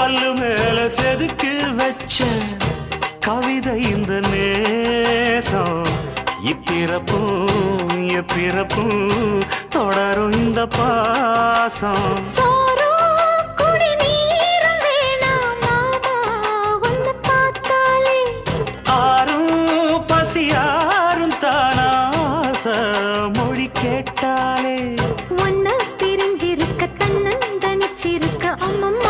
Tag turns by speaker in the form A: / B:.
A: கல்லு மேல செதுக்கி வச்ச கவிதை இந்த நேசம். இப்பிறப்பும் எப்பிறப்பும் தொடரும் இந்த பாசம். மொழி கேட்டாலே.
B: உன்னை பிரிஞ்சிருக்க தன்னந்தனிச்சிருக்க என்